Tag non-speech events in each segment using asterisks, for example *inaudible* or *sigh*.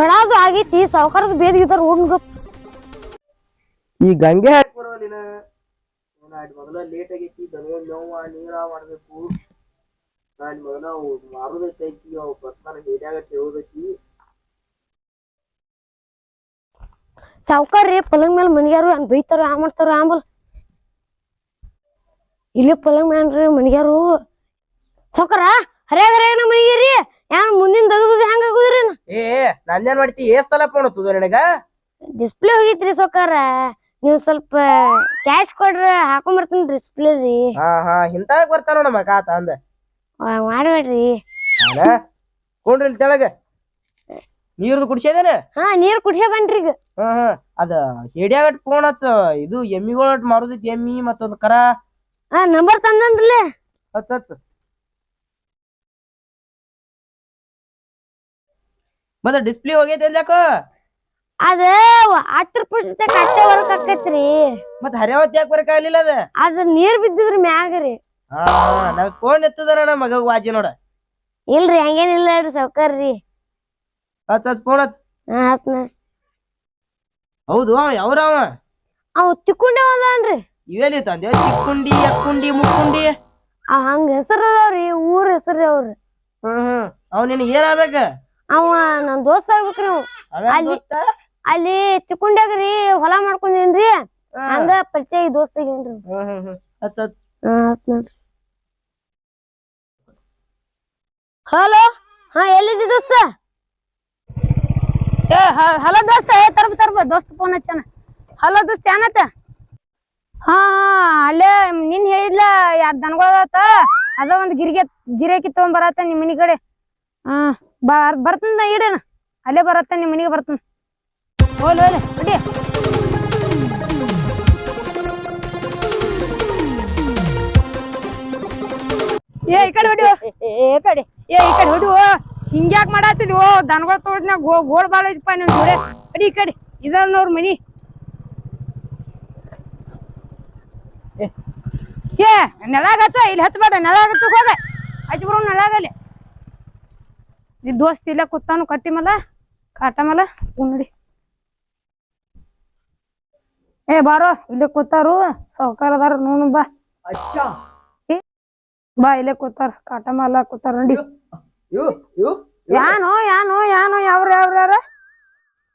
ಚಡಾದು ಆಗೈತಿ ಸಾವುಕಾರದ ಬೇದಿಗಿದಾರ ಓಡ್ಗ ಈ ಗಂಗೆ ಹಾಕಿ ಬರೋ ನೀನ? ನಾಡ್ ಮೊದಲ ಲೇಟ್ ಆಗೈತಿ ದನವ ನೋವ ನೀರ ಮಾಡ್ಬೇಕು. ನಾನು ಮೊದಲ ಮಾರುದೈತಿ ಅವ್ ಬರ್ತಾನ ಹೇಡ್ಯಾಗ ಹೇಳೋದೈತಿ ಸಾವುಕಾರ್ರಿ ಪಲಂಗ್ ಮೇಲೆ ಮನಿಗ್ಯಾರು ಅನ್ ಬೈತಾರ ಆ ಮಾಡ್ತಾರ ಆಂಬಲ್ ಇಲ್ಲಿ ಪಲಂಗ್ ಮ್ಯಾನ್ರಿ ಮನಿಗ್ಯಾರು. ಸಾವುಕಾರ ಮನಿಗೆ ಹರ್ಯಾಗ ಮನಿಗ್ಯಾರಿ ಮುಂದಿನ ತೆಗದು ಹೆಂಗ ಆಗುದ್ರಿ ಏ ನಂದೇನ್ ಮಾಡ್ತಿ? ಎಷ್ಟ್ ಸಲ ಫೋನ್ ಹತ್ತದ ನಿನಗ? ಡಿಸ್ಪ್ಲೇ ಹೋಗಿತ್ರಿ ಸಾವುಕಾರ ನೀವು ಸ್ವಲ್ಪ ಕ್ಯಾಶ್ ಕೊಡ್ರ ಹಾಕೊಂಬರ್ತೀನಿ ಡಿಸ್ಪ್ಲೇ ರೀ. ಹಾ ಹಾ ಇಂತಾಗ ಬರ್ತಾನ ನಮ್ಮ ಕಾತ ಅಂದ. ಆ, ಮಾಡ್ಬೇಡ್ರಿ? ಕೊಂಡ್ರಿ ಇಲ್ಲಿ ತೆಳಗ. ನೀರ್ದು ಕುಡ್ಸ್ಯದೇನ? ಹಾ ನೀರ್ ಕುಡ್ಸೇ ಬನ್ರಿ ಈಗ. ಹಾ ಹಾ. ಅದ ಹೇಡಿಯಾಗಟ್ ಫೋನ್ ಹಚ್ಚ. ಇದು ಎಮ್ಮಿಗಳಟ್ ಮಾರುದೈತಿ ಎಮ್ಮಿ ಮತ್ತೊಂದು ಕರ. ಹಾ ನಂಬರ್ ತಂದನ್ರಲ್ಲೇ ಹಚ್ಚ ಹಚ್ಚ. ಮತ್ತೆ ಡಿಸ್ಪ್ಲೇ ಹೋಗೈತೆ ಅಂದ್ಯಾಕ ಅದ ಹತ್ತು ರೂಪಾಯಿ ಜೊತೆ ಕಟ್ಟೆ ವರ್ಕ್ ಆಕೈತ್ರಿ ಮತ್ ಹರ್ಯಾವತ್ ಯಾಕೆ ಬರಕಾಗ್ಲಿಲ್ಲ ಅದ? ಅದ ನೀರ್ ಬಿದ್ದಿದ್ರ ಮ್ಯಾಗ ರೀ. ಹಾ ನಾವ್ ಫೋನ್ ಎತ್ತದ ನನ್ನ ಮಗ ವಾಜಿ ನೋಡ. ಇಲ್ರಿ ಹಂಗೇನಿಲ್ಲ ಹೇಳ್ರಿ ಸಾವ್ಕಾರ್ರಿ ಹಚ್ಚ ಹಚ್ ಫೋನ್ ಹಚ್ ಹಾ ಹಸ್ನ ಹೌದು ಅವ ಅವ? ಅವ್ ತಿಕ್ಕೊಂಡೆ ಅದಾನ್ರಿ ಇವೇಲಿ ತಂದೆ? ಚಿಕ್ಕುಂಡಿ ಅಕ್ಕುಂಡಿ ಮುಕ್ಕುಂಡಿ? ಆ ಹಂಗ ಹೆಸರು ಅದಾವ್ರಿ ಊರ್ ಹೆಸರು ಅವ್ರಿ. ಹ್ಮ್ ಹ್ಮ್. ಅವ್ ನಿನ್ ಏನಾಗ್ಬೇಕ ಅವ ನನ್ ದೋಸ್ತ ಆಗ್ಬೇಕ್ರಿ ಅವ್. ಅಲ್ಲಿ- ಅಲ್ಲಿ ತಿಕ್ಕೊಂಡ್ಯಾಗ್ರಿ ಹೊಲ ಮಾಡ್ಕೊಂಡೇನ್ರಿ. ಹಾ. ಹಂಗ ಪರಿಚಯ ದೋಸ್ತ ಆಗೇನ್ರಿ ಹಲೋ? ಹಾ ಎಲ್ಲಿದ್ದಿ ದೋಸ್ತ? ಏ ಹಲೋ ದೋಸ್ತ ಏ ತರ್ಬ ತರ್ಬ. ದೋಸ್ತ ಫೋನ್ ಹಚ್ಚಾನ. ಹಲೋ ದೋಸ್ತ ಏನತ್ತ ಹಾ ಹಾ ಅಲ್ಲೇ ನಿನ್ ಹೇಳಿದ್ಲ ಯಾರ ದನಗಳಾತ ಅದ ಒಂದ್ ಗಿರಿಗೆ ಗಿರೇಕಿ ತಗೊಂಡ್ ಬರತ್ತ ನಿಮ್ ಮನಿ ಕಡೆ. ಹಾ. ಬರ್ ಬರ್ತನ ಇಡೇನ? ಅಲ್ಲೇ ಬರತ್ತ ನಿಮ್ಮ ಮನೆಗೆ ಬರ್ತನ ಹೋಲ್ ಹೋಲ್ ಬಿಡಿ ಏ ಈ ಕಡೆ ಹೊಡಿ ಏ ಕಡೆ. ಏ ಈ ಕಡೆ ಹೊಡಿ ಹಿಂಗ್ಯಾಕ್ ಮಾಡತ್ತಿದ್ವು ದನಗಳ ತೋಟನ್ಯಾಗ ಗೋ ಗೋಳ್ ಬಾಳ ಐತಿಪ್ಪ ನಿನ್ ಜೋಡೆ. ಅಡಿ ಈ ಕಡೆ. ಇದಾರ ನೋಡ್ ಮನಿ. ಏ ನೆಲಾಗ ಹಚ್ಚ ಇಲ್ಲಿ ಹಚ್ಚಬೇಡ ನೆಲಾಗ ಹಚ್ಚಕ್ ಹೋಗ. ಹಚ್ಚ ಬರೋ ನೆಲಾಗಲ್ಲಿ ಈ ದೋಸ್ತ್ ಇಲ್ಲ ಕೂತಾನು ಕಟ್ಟಿ ಮಲ ಕಾಟ ಮಲ ಉನ್ನಡಿ ಏ ಬಾರೋ ಇಲ್ಲೇ ಕೂತಾರು ಸಾವ್ಕಾರ ಅದಾರ ನೋಡು ಬಾ. ಅಚ್ಚಾ. ಬಾ ಇಲ್ಲೇ ಕೂತಾರ ಕಾಟ ಮಲ ಕೂತಾರ ನೋಡಿ. ಯಾನೋ ಯಾನೋ ಯಾನೋ ಯಾವ್ರ ಯಾವ್ರ ಯಾರ?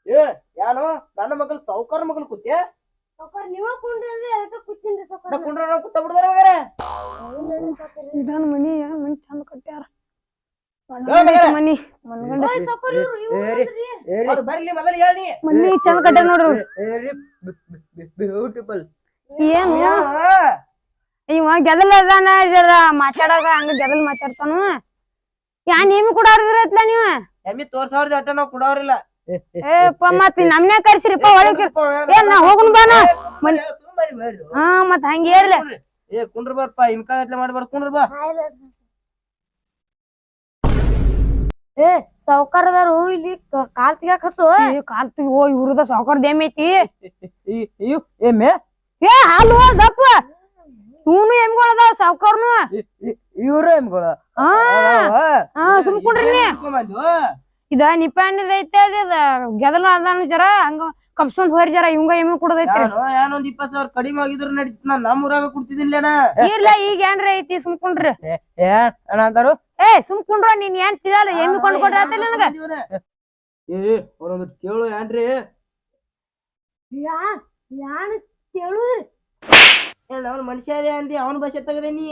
ಏ ಯಾನು ನನ್ನ ಮಗಲ್ ಸಾವ್ಕಾರ ಮಗಲ್ ಕೂತ್ಯ? ನೀವ ಕುಂಡ್ರಿ ಅದಕ್ಕೆ ಕೂತಿನ್ರಿ ನಾ ಕುಂಡ್ರ ನಾ ಕೂತ ಬಿಡ್ದಾರ ಮನಿ ಮನಿ ಚಂದ ಕಟ್ಟ್ಯಾರ. ಮನಿ. ಮನ್ಗಂಡ. ಅವ್ರು ಬರ್ಲಿ ಮೊದಲು ಹೇಳಿ. ಮನಿ ಚಂದ ಕಟ್ಟ್ಯಾರ ನೋಡ್ರಿ. ಬ್ಯೂಟಿಫುಲ್ ಏನು? ಇವ ಗೆದಲ್ ಅದಾನ ಜರ ಮಾತಾಡಾಗ ಹಂಗ ಗೆದಲ್ ಮಾತಾಡ್ತಾನು. ಯಾ ನೇಮಿ ಕೂಡ ಇದ್ರತ್ಲ ನೀವ? ಎಮ್ಮಿ ತೋರ್ಸಾವ್ರದ್ದು ಅಟ್ಟ ನಾವ್ ಕೊಡವ್ರಿಲ್ಲ ಏ ಪ ಮತ್ ನಮ್ನೆ ಕರ್ಸಿರಿಪ್ಪ ಒಳಗೆ ಏ ನಾ ಹೋಗುನ್ ಬಾನ? ಹಾ ಮತ್ ಹಂಗ ಹೇಳ್ಲೆ ಏ ಕುಂಡ್ರ ಬರ್ಪ ಇನ್ಕ ಗಟ್ಲೆ ಮಾಡ್ಬಾರ್ದು ಕುಂಡ್ರ ಬಾ ಏ ಸಾವ್ಕಾರದಾರು ಇಲ್ಲಿ ಕಾಲ್ ತಿಗಾಕ್ ಏ ಕಾಲ್ ಓ ಇವ್ರದ ಸಾವ್ಕಾರ ದೇಮ್ ಐತಿ ಎಮ್ಮೆ ಏ ಹಾಲು ದಪ್ಪ ಇವನು ಎಮ್ಗಳದಾವ ಸಾವುಕಾರನು ಇವ್ರ ಎಮ್ಗಳ ಹಾ ಹಾ ಸುಮ್ಕೊಂಡ್ರಿ ಇದ ನಿಪ್ಪಾಣಿದ ಐತೆ ಅದ ಗೆದಲ ಅದಾನ ಜರ ಹಂಗ ಕಪ್ಸೊಂದ್ ಹೋರಿ ಜರ ಇವಂಗ ಎಮ್ಮಿ ಕುಡದೈತಿ ಏನೊಂದ್ ಇಪ್ಪತ್ ಸಾವಿರ ಕಡಿಮೆ ಆಗಿದ್ರ ನಡೀತ ನಾನ್ ನಮ್ಮ ಊರಾಗ ಕೊಡ್ತಿದ್ದಿಲ್ಲ ಇರ್ಲ ಈಗ ಏನ್ರ ಐತಿ ಸುಮ್ಕೊಂಡ್ರಿ ಏ ಅಂತಾರು ಏ ಸುಮ್ಕೊಂಡ್ರ ನೀನ್ ಏನ್ ತಿಳಿಯಲ್ಲ? ಎಮ್ಮಿ ಕೊಂಡು ಕೊಟ್ರ ಆತಿಲ್ಲ ನನಗ? ಏ ಅವ್ರೊಂದ್ ಕೇಳು ಏನ್ರಿ? ಯಾ ಯಾನ್ ಕೇಳುದ್ರಿ? ಅವ್ನ ಮನುಷ್ಯ ಅದೇ ಅಂದಿ ಅವನ ಭಾಷೆ ತೆಗದೆ ನೀ.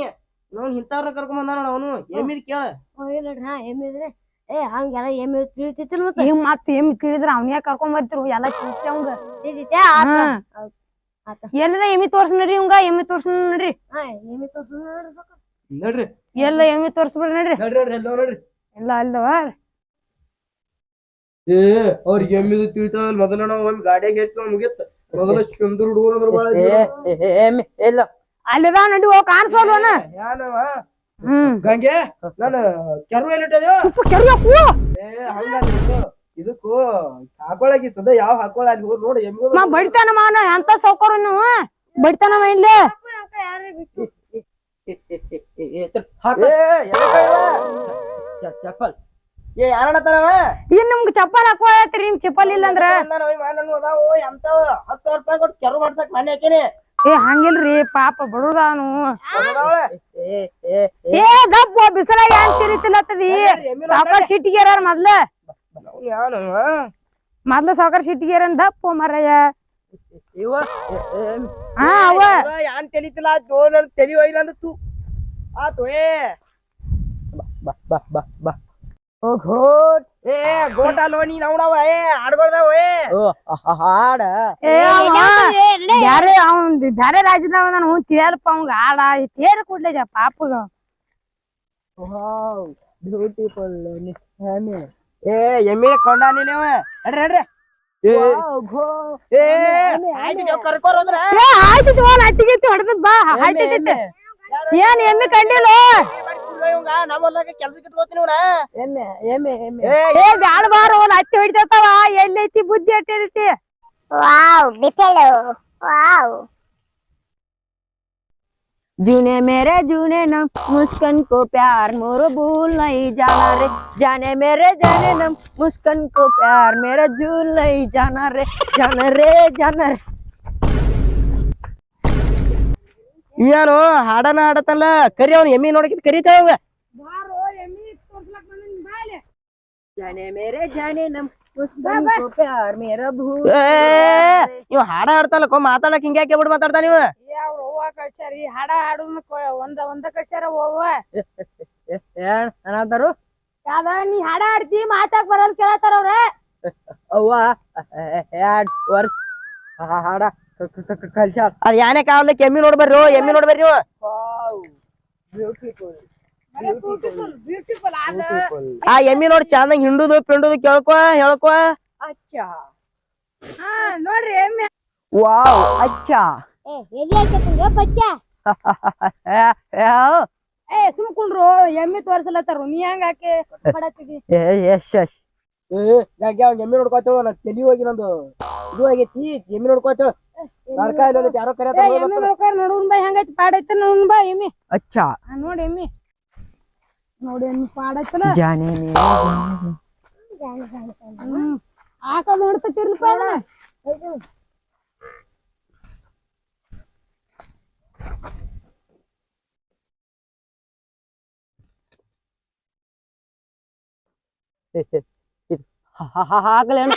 ನೋಡ್ ಇಂಥವ್ರ ಕರ್ಕೊಂಡ್ ಬಂದಾನ ಅವನು. ಎಮ್ಮಿದ್ ಕೇಳ. ಓ ಇಲ್ಲ ಹಾ ಎಮ್ಮಿದ್ರೆ ಏ ಹಂಗೆಲ್ಲ ಎಮ್ಮಿ ತಿಳಿತಿತ್ತಿಲ್ ಮತ್ತೆ? ಹಿಂಗ್ ಮತ್ ಎಮ್ಮಿ ತಿಳಿದ್ರ ಅವ್ನ ಯಾಕೆ ಕರ್ಕೊಂಡ್ ಬರ್ತಿರು? ಎಲ್ಲ ತಿಳಿಸಿ ಅವಂಗ? ತಿಳಿತೈತೆ ಎಲ್ಲದ ಎಮ್ಮಿ ತೋರ್ಸ್ ನೋಡ್ರಿ ಇವಂಗ? ಎಮ್ಮಿ ತೋರ್ಸ್ ನಡ್ರಿ. ಹಾ ಎಮ್ಮಿ ತೋರ್ಸು ನೋಡ್ರಿ. ನೋಡ್ರಿ. ಎಲ್ಲ ಎಮ್ಮಿ ತೋರ್ಸ್ಬಿಡ್ರಿ ನಡ್ರಿ. ನೋಡ್ರಿ ನೋಡ್ರಿ ಎಲ್ಲ ನೋಡ್ರಿ. ಎಲ್ಲ ಅಲ್ದವ ಏ ಅವ್ರಿಗೆ ಎಮ್ಮಿದು ತಿಳಿತಾವಲ್ಲ ಮೊದಲ ನಾವು ಒಮ್ಮೆ ಗಾಡಿಯಾಗ ಹೆಚ್ಚು ಮುಗಿತ್ತ ಮೊದಲ ಚಂದ್ರ ಹುಡುಗರು ಅಂದ್ರ ಬಾಳ ಇಲ್ಲ ಅಲ್ಲದ ನಡಿ ಹೋಗ್ ಕಾಣಿಸೋಲ್ವನ ಯಾನವ ಹ್ಮ್. ಗಂಗೆ ನಾನು ಕೆರು ಎಲ್ಲಿಟ್ಟದ್ಯೋ ಕೆರ್ಬೇಕು ಏ ಹಂಗ ಇದು. ಇದಕ್ಕೂ ಹಾಕೊಳಗಿ ಸದ ಯಾವ ಹಾಕೊಳ ಅಲ್ಲಿ ಹೋಗಿ ನೋಡಿ ಎಮ್ಮಿ ಮಾ ಬಡಿತಾನ ಮಾನ ಸೌಕರ್ಯ ನೀವು ಬಡಿತಾನ ಮೈನ್ಲೆ *laughs* ಚಪ್ಪಲ್. ಏ ಯಾರಣ್ಣತನವ ಇನ್ ನಿಮ್ಗ್ ಚಪ್ಪಲ್ ಹಾಕೋಳತ್ರಿ ನಿಮ್ ಚಪ್ಪಲ್ ಇಲ್ಲ ಅಂದ್ರ? ಅದಾವು ಎಂತಾವ ಹತ್ತು ಸಾವಿರ ರೂಪಾಯಿ ಕೊಟ್ಟು ಕೆರು ಮಾಡ್ಸಕ್ ಮನೆ ಹಾಕೇನಿ. ಏ ಹಂಗಿಲ್ರಿ ಪಾಪ ಬಡುದಾನು? ಏ ದಪ್ಪ ಬಿಸಿಲಾಗ ಏನ್ ತಿರಿತಿಲ್ಲತ್ತದಿ ಸಾವ್ಕಾರ ಸಿಟ್ಟಿಗೆ ಮೊದ್ಲ? ಯಾನು ಮೊದ್ಲ ಸಾವ್ಕಾರ ಸಿಟ್ಟಿಗೆ ದಪ್ಪ ಮರಯ್ಯ ಇವ ಹಾ ಅವ. ಯಾನ್ ತೆಲಿತಿಲ್ಲ ಜೋನ್ ತಲಿ ಅಂದ ತು ಆತು ಏ ಬಾ ಬಾ ಬಾ ಬಾ. ಓ ಘೋಟ್. ಏ ಗೋಟ ಅಲ್ವ ನೀನ್ ಅವನವ ಏ ಆಡ್ಬಾರ್ದವ? ಏ ಹಾಡ. ಏ ಅವ ಬ್ಯಾರೆ ಅವ್ನ್ ಬ್ಯಾರೆ ರಾಜ್ಯದವ ನಾನು ಹ್ಞೂ ತಿಳಿಯಲ್ಪ ಅವಂಗ ಆಡ ತೇರ ಕೊಡ್ಲೆ ಜ ಪಾಪಗ ವಾವ್ ಬ್ಯೂಟಿಫುಲ್ ಏ ಎಮ್ಮೆ ಅಡ್ರಿ ಅಡ್ರಿ ಏ. ಏ ಆಯ್ತು ಆಯ್ತು ಅಟ್ಟಿಗೆ ಹೊಡೆದ್ ಬಾ. ಆಯ್ತೈತಿ ಏನ್ ಎಮ್ಮಿ ಕಂಡಿಲ್ಲ ಇವಂಗ ನಮ್ಮ ಹೊಲ್ದಾಗ ಕೆಲ್ಸಕ್ಕೆ ಇಟ್ಕೋತೀನಿ ಇವ್ನ ಎಮ್ಮೆ ಎಮ್ಮೆ ಎಮ್ಮೆ ಏ ಬ್ಯಾಡ ಬಾರೋ ಅತ್ತಿ ಹೊಡಿತಾವ ಎಲ್ಲೈತಿ ಬುದ್ಧಿ ಅಟ್ಟೈತಿ ವಾವ್ ಬಿಟ್ಟಲು ವಾವ್ जूने मेरे जूने नम मुस्कान को प्यार मोरो भूल नहीं जाना रे जाने मेरे जाने नम मुस्कान को प्यार मेरा झूल नहीं जाना रे जाना रे जाना रे ಇವ್ಯಾನು ಹಾಡನ ಹಾಡತಲ್ಲ ಕರಿ ಅವ್ನ ಎಮ್ಮಿ ನೋಡಕಿದ್ ಕರಿತಾವ ಅವ. ಇವ್ ಹಾಡ ಹಾಡ್ತಲ್ಲ ಕೊ ಮಾತಾಡಕ್ ಹಿಂಗ್ಯಾಕ ಬಿಡ್ ಮಾತಾಡ್ತಾನ ಇವ? ಹಾಡ ಹಾಡುದ್ನ ಒಂದ ಒಂದ ಕಳ್ಸ್ಯಾರ ಹೋವ ಯಾವ ನೀ ಹಾಡ ಹಾಡ್ತಿ ಮಾತಾಕ್ ಬರಲ್ ಕೇಳತ್ತಾರ ಅವ್ರ. ಅವ್ವ ಎರಡ್ ಹಾ ಹಾಡ. ಅದ್ ಯಾನೆ ಕಾವಲಿಕ್ ಎಮ್ಮಿ ನೋಡ್ಬರ್ರಿ ಎಮ್ಮಿ ನೋಡ್ಬರ್ರಿ ಆ ಎಮ್ಮಿ ನೋಡಿ ಚಂದ ಹಿಂಡುದು ಪಿಂಡುದು ಕೇಳ್ಕೊ ಹೇಳ್ಕೊ. ನೋಡ್ರಿ ಎಮ್ಮಿ. ವಾವ್ ಅಚ್ಚ. *laughs* ಏ ಸುಮ್ ಸುಮ್ಕೊಂಡ್ರು ಎಮ್ಮಿ ತೋರ್ಸಲತ್ತಾರ ನೀ ಹೆಂಗ್ ಹಾಕಿ ಏ ಯಶ್ ಯಶ್ ಏ ಎಮ್ಮಿ ನೋಡ್ಕೊತೇವ ತಲಿ ಹೋಗಿ ನಂದು ಇದು ಆಗೈತಿ. ಎಮ್ಮಿ ನೋಡ್ಕೊತೇವ ತಡ್ಕ ಇಲ್ಲ ಯಾರೋ ಕರೆ ಎಮ್ಮಿ ಮಳ್ಕಾರ ನೋಡೋಣ ಬೈ ಹಂಗೈತಿ ಪಾಡೈತೆ ನೋಡೋಣ ಬಾ ಎಮ್ಮಿ ಅಚ್ಚಾ ನೋಡಿ ಎಮ್ಮಿ ನೋಡಿ ಎಮ್ಮಿ ಪಾಡೈತಲ್ಲ ಜಾನೆ ಎಮ್ಮಿ ಆಕ ನೋಡ್ತಿರ್ಲಪ್ಪ ಅದನ್ನ ಹಾಕ್ಲೇನು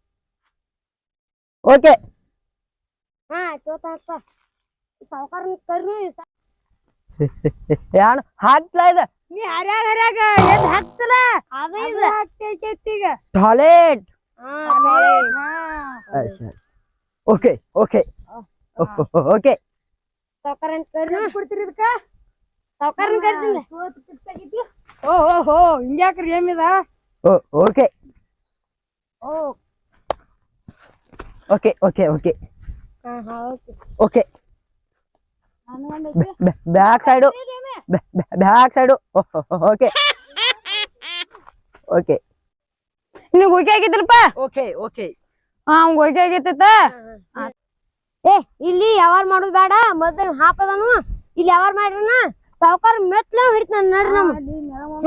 ಓಕೆ ಹಾ ತೋತಾಪ್ಪ ಸಾವ್ಕಾರನ್ ಕರ್ನು *laughs* ಯಾಣ ಹಾಕ್ಲಾ ಇದ? ನೀ ಹರ್ಯಾಗ ಹರ್ಯಾಗ ಎದ್ ಹಾಕ್ತಲ ಅದ ಇದು. ಹಾಕ್ತೈತಿ ಈಗ ಟಾಯ್ಲೆಟ್ ಓಕೆ ಓಕೆ ಓಕೆ ಸಾವ್ಕಾರನ್ ಕರ್ನು ಕೊಡ್ತೀರಿ ಇದಕ್ಕ? ಸಾವ್ಕಾರನ್ ಕರ್ತೀನಿ ಫಿಕ್ಸ್ ಆಗೈತಿ ಓ ಓ ಹೋ ಹಿಂಗ್ಯಾಕ್ರಿ ಏಮಿದ ಓಕೆ ಓ okay okay okay okay. Okay. Back side. Back side. Okay. Okay. ನಿಮ್ಗೆ ಓಕೆ ಓಕೆ ಓಕೆ. ಹಾ ಹೋಗಿ ಆಗೈತೈತ ಏ ಇಲ್ಲಿ ಯಾವಾರ ಮಾಡೋದು ಬೇಡ. ಮೊದ್ಲ ಹಾಪದನು ಇಲ್ಲಿ ಯಾವಾರ ಮಾಡ್ರನ? ಸಾವುಕಾರ ಮೆತ್ಲ ಹಿಡಿತಾನ ನಡ್ರಿ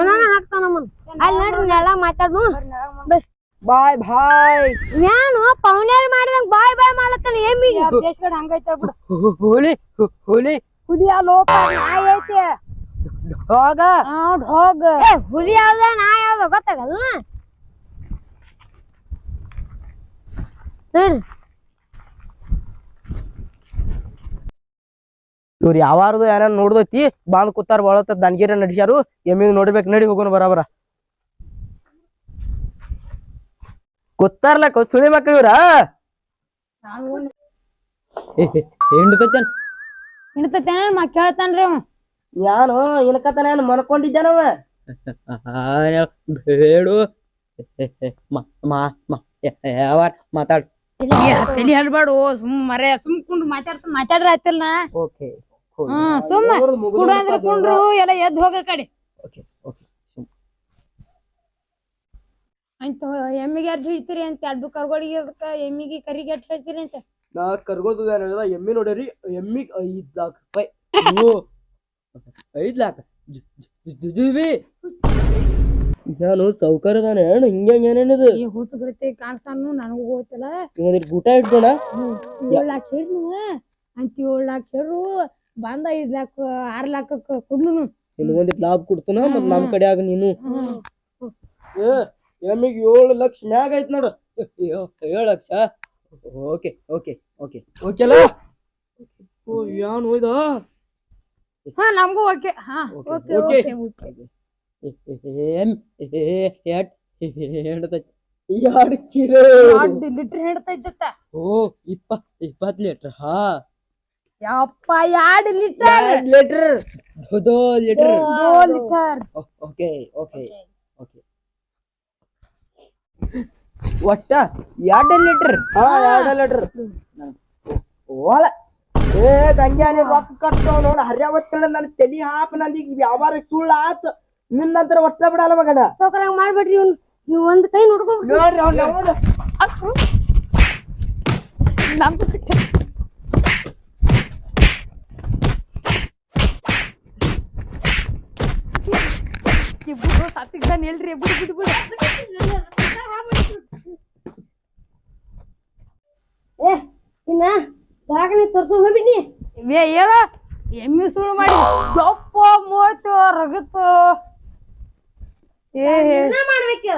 ನಮ್ಮ ಹಾಕ್ತಾನ ಅಲ್ಲಿ ನಡ್ರಿ ನೆಲ ಮಾತಾಡ್ನು. ಬಾಯ್ ಬಾಯ್. ನಾನು ಪೌನೇರ್ ಮಾಡಿದಂಗ ಬಾಯ್ ಬಾಯ್ ಮಾಡತ್ತಾನ ಎಮ್ಮಿಗೆ ದೇಶಗಡ ಹಂಗೈತ ಬಿಡು ಹುಲಿ ಹುಲಿ ಹುಲಿ. ಆ ಲೋಪ ನಾಯಿ ಐತಿ. ಹೋಗ ಹೋಗ ಏ ಹುಲಿ ಯಾವ್ದ ನಾಯಿ ಯಾವ್ದ ಗೊತ್ತಾಗಲ್ಲ ಇವ್ರು ಯಾವಾರದು ಯಾರ ನೋಡ್ದೈತಿ ಬಾಂದ್ ಕೂತಾರ ಬಾಳತ್ತ ದನ್ಗಿರ ನಡಿಸ್ಯಾರು ಎಮ್ಮಿಗ್ ನೋಡ್ಬೇಕು ನಡಿ ಹೋಗೋಣ ಬರಾಬರ. ಕೂತಾರ್ಲಕ್ಕ ಸುಳಿ ಮಕ್ಳು ಇವ್ರ ಹಿಂಡ್ಕತ್ತೇನ್ ಹಿಡ್ತೈತೇನ ಮಾ ಕೇಳ್ತಾನ್ರಿ ಅವ. ಯಾನು ಇನ್ಕತಾನ ಏನು ಮನ್ಕೊಂಡಿದ್ದಾನವ ಬೇಡು. ಮಾ ಮ- ಮ- ಯಾವಾರ ಮಾತಾಡ್. ತಲಿ ಹೇಳ್ಬಾಡು ಸುಮ್ ಮರೆ ಸುಮ್ ಕುಂಡ್ ಮಾತಾಡ್ತ ಮಾತಾಡ್ರ ಆಯ್ತಲ್ಲ ಓಕೆ ಹ್ಮ್ ಸುಮ್ಮ. ಕುಡ ಅಂದ್ರ ಕುಂಡ್ರು ಎಲ್ಲ ಎದ್ದು ಹೋಗ ಕಡೆ ಓಕೆ ಓಕೆ ಅಂತ ಎಮ್ಮಿಗೆ ಅರ್ಜಿ ಹಿಡ್ತೀರಿ ಅಂತ ಎರಡು ಕರ್ಗೋಳಿಗೆ ಅದಕ್ಕೆ ಎಮ್ಮಿಗೆ ಕರಿಗೆ ಎಷ್ಟ್ ಹೇಳ್ತೀರಿ ಅಂತ? ನಾ ಕರ್ಗೋದ ಎಮ್ಮಿ ನೋಡ್ರಿ ಎಮ್ಮಿಗ್ ಐದ್ ಲಾಕ್. ರೂಪಾಯಿ ಐದ್ ಲಾಕ್. ಜುಜುಬಿ ನಾನು ಸೌಕರ್ಯದಾನೆ ಹೆಣ್ಣು ಹಿಂಗೆ ಏನೇನಿದು ಈ ಹುಚ್ಚುಗತಿ ಕಾಣಿಸ್ತಾನು ನನಗೂ ಗೊತ್ತಿಲ್ಲ. ಇವನಿಗೆ ಊಟ ಇಟ್ಕೋಣ ಏಳ್ ಲಾಕ್ ಹೇಳ್ನು ಅಂತ ಏಳ್ ಲಾಕ್ ಹೇಳ್ರು ಬಂದ ಐದ್ ಲಾಕ್ ಆರ್ ಲಾಖಕ್ಕ ಕೊಡ್ಲು ನಿನಗೊಂದಿಟ್ ಲಾಭ ಕೊಡ್ತಾನ ಮತ್ ನಮ್ ಕಡೆಯಾಗ ನೀನು. ಏ. ಎಮ್ಮಿಗ್ ಏಳು ಲಕ್ಷ ಮ್ಯಾಗ ಐತ್ ನೋಡು. ಏಳು ಲಕ್ಷ? Okay okay okay. ಓಕೆಲ್ಲ? ಓ ಯಾನ್ ಹೋಯ್ದ ಹಾ ನಮಗೂ ಓಕೆ. ಹಾ ಓಕೆ ಓಕೆ ಎಟ್? ಹೇಳ್ತೈತಿ ಎರಡು ಕಿಲೋ. ಲೀಟರ್ ಹಿಡ್ತೈತ ಓ ಇಪ್ಪ ಇಪ್ಪತ್ ಲೀಟರ್ ಹಾ. ಯಪ್ಪ ಎರಡು ಲೀಟರ್. ಎರಡ್ ಲೀಟರ್. ದೋ litre. Litre. Okay okay. Okay. ಒಟ್ಟ ಎರಡು ಲೀಟರ್ ಹಾ. ಎರಡು ಲೀಟರ್ ಓಲ ಏ ಗಂಗ್ಯಾ ನೀನ್ ರೊಕ್ಕ ಕಟ್ತಾವ ನೋಡ ಹರ್ಯಾವತ್ತ ನನ್ನ ತಲಿ ಹಾಪ ನಂದೀಗ ವ್ಯಾಪಾರ ಸುಳ್ಳ ಆತ. ನಿನ್ನಂತರ ಒಟ್ಟ ಬಿಡಲ್ಲ ಮಗನ. ಸೋಕ್ರಂಗ್ ಮಾಡ್ಬೇಡ್ರಿ ಇವ್ನು. ನೀವು ಒಂದ್ ಕೈ ನೋಡ್ಕೊಂಡ್ ನೋಡ್ರಿ ಅವ್ನ ಬಿಡು ಸತ್ತಿಗ್ದಾನ ಎಲ್ರಿ ಬಿಡು ಬಿಡು ಬಿಡು ಏ ಇನ್ನ ದವಾಖಾನೆ ತೋರ್ಸೋ ಹೋಗ್ಬಿಡ್ನಿ ಏ ಹೇಳ. ಎಮ್ಮಿ ಸುಳ್ಳು ಮಾಡಿ. ಯಪ್ಪ ಮೂವತ್ತು ರಗತ್ತು. ಏ ಮಾಡ್ಬೇಕು.